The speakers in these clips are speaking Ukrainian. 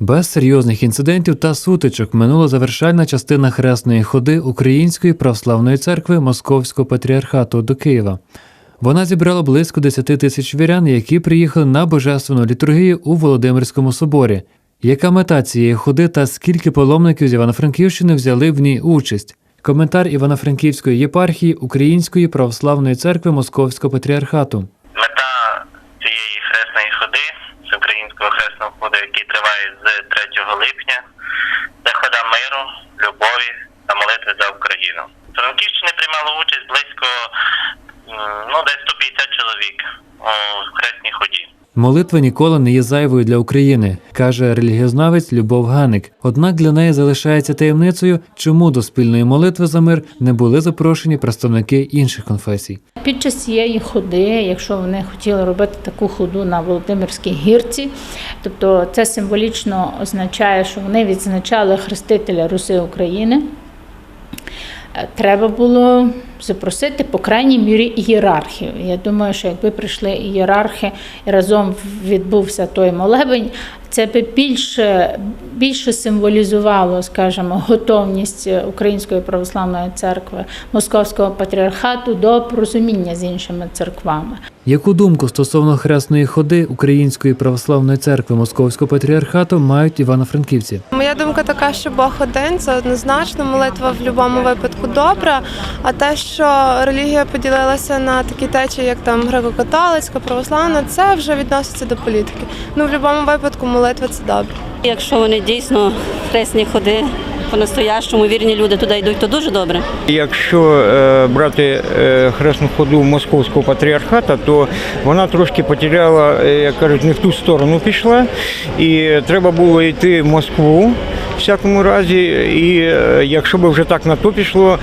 Без серйозних інцидентів та сутичок минула завершальна частина хресної ходи Української православної церкви Московського патріархату до Києва. Вона зібрала близько 10 тисяч вірян, які приїхали на божественну літургію у Володимирському соборі. Яка мета цієї ходи та скільки паломників з Івано-Франківщини взяли в ній участь? Коментар Івано-Франківської єпархії Української православної церкви Московського патріархату. Мета цієї хресної ходи, з українського хресного ходу, який триває з 3 липня, це хода миру, любові та молитви за Україну. Франківщини приймало участь близько ну, десь 150 чоловік. Молитва ніколи не є зайвою для України, каже релігіознавець Любов Ганик. Однак для неї залишається таємницею, чому до спільної молитви за мир не були запрошені представники інших конфесій. Під час цієї ходи, якщо вони хотіли робити таку ходу на Володимирській гірці, тобто це символічно означає, що вони відзначали хрестителя Руси України. Е, Треба було запросити, по крайній мірі, ієрархів. Я думаю, що якби прийшли ієрархи і разом відбувся той молебень, це би більше, більше символізувало, скажімо, готовність Української православної церкви Московського патріархату до порозуміння з іншими церквами. Яку думку стосовно хресної ходи Української православної церкви Московського патріархату мають івано-франківці? Моя думка така, що Бог один це однозначно. Молитва в будь-якому випадку добра. А те, що релігія поділилася на такі течії, як там греко-католицька, православна, це вже відноситься до політики. Ну в будь-якому випадку молитва це добре. Якщо вони дійсно хресні ходи по-настоящому вірні люди туди йдуть, то дуже добре. Якщо е, брати е, хресну ходу московського патріархата, то вона трошки потеряла, е, як кажуть, не в ту сторону пішла, і треба було йти в Москву. Всякому разі, і е, якщо б вже так на то пішло,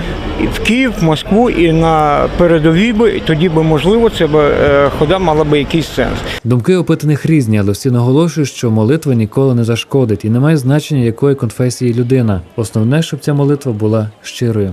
в Київ, Москву і на передовій би, тоді би можливо це б, е, хода мала би якийсь сенс. Думки опитаних різні, але всі наголошують, що молитва ніколи не зашкодить і не має значення, якої конфесії людина. Основне, щоб ця молитва була щирою.